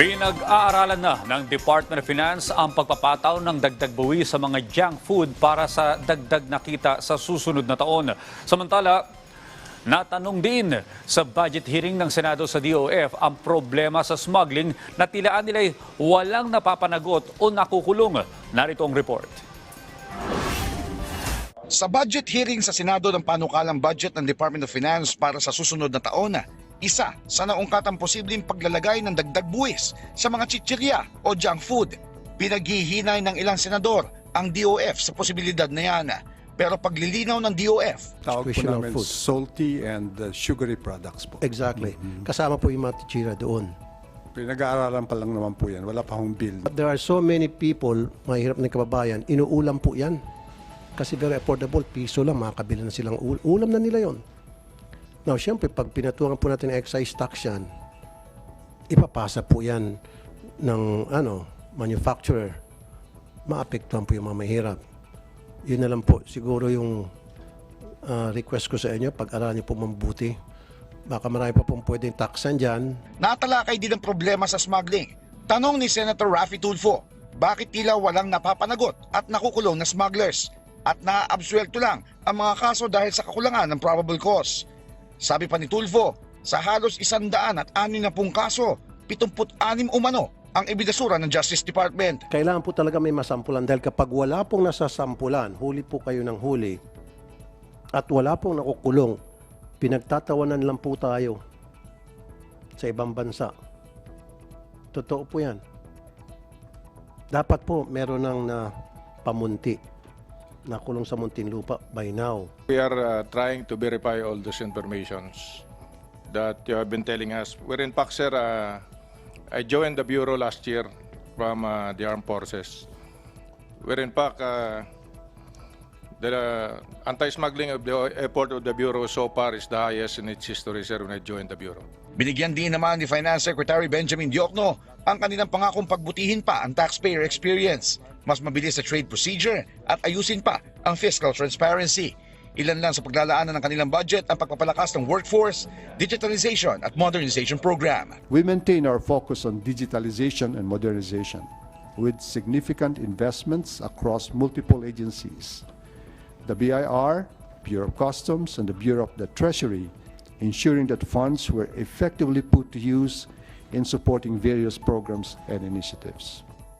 Pinag-aaralan na ng Department of Finance ang pagpapataw ng dagdag buwi sa mga junk food para sa dagdag na kita sa susunod na taon. Samantala, natanong din sa budget hearing ng Senado sa DOF ang problema sa smuggling na tilaan nila'y walang napapanagot o nakukulong. Narito ang report. Sa budget hearing sa Senado ng panukalang budget ng Department of Finance para sa susunod na taon, isa sa naungkatang posibleng paglalagay ng dagdag buwis sa mga chichirya o junk food. Pinaghihinay ng ilang senador ang DOF sa posibilidad na yan. Pero paglilinaw ng DOF, Tawag po namin food. salty and uh, sugary products po. Exactly. Kasama po yung mga tichira doon. Pinag-aaralan pa lang naman po yan. Wala pa hong bill. But there are so many people, mahirap na kababayan, inuulam po yan. Kasi very affordable, piso lang, makakabili na silang ul- ulam na nila yon. Now, syempre, pag pinatuangan po natin ng excise tax yan, ipapasa po yan ng ano, manufacturer. Maapektuhan po yung mga mahirap. Yun na lang po, siguro yung ah, request ko sa inyo, pag-aralan niyo po mabuti. Baka marami pa pong pwedeng taxan dyan. natalakay din ang problema sa smuggling. Tanong ni Senator Raffy Tulfo, bakit tila walang napapanagot at nakukulong na smugglers? At naaabsuelto lang ang mga kaso dahil sa kakulangan ng probable cause. Sabi pa ni Tulfo, sa halos isandaan at anin na pong kaso, 76 umano ang ebidasura ng Justice Department. kailangan po talaga may masampulan dahil kapag wala pong nasasampulan, huli po kayo ng huli at wala pong nakukulong, pinagtatawanan lang po tayo sa ibang bansa. Totoo po yan. Dapat po meron ng na pamunti nakulong sa Muntinlupa by now. We are uh, trying to verify all those informations that you have been telling us. We're in fact, sir, uh, I joined the Bureau last year from uh, the Armed Forces. We're in fact, uh, the uh, anti-smuggling of the effort of the Bureau so far is the highest in its history, sir, when I joined the Bureau. Binigyan din naman ni Finance Secretary Benjamin Diokno ang kanilang pangakong pagbutihin pa ang taxpayer experience, mas mabilis sa trade procedure at ayusin pa ang fiscal transparency. Ilan lang sa paglalaanan ng kanilang budget ang pagpapalakas ng workforce, digitalization at modernization program. We maintain our focus on digitalization and modernization with significant investments across multiple agencies. The BIR, Bureau of Customs, and the Bureau of the Treasury, ensuring that funds were effectively put to use in supporting various programs and initiatives.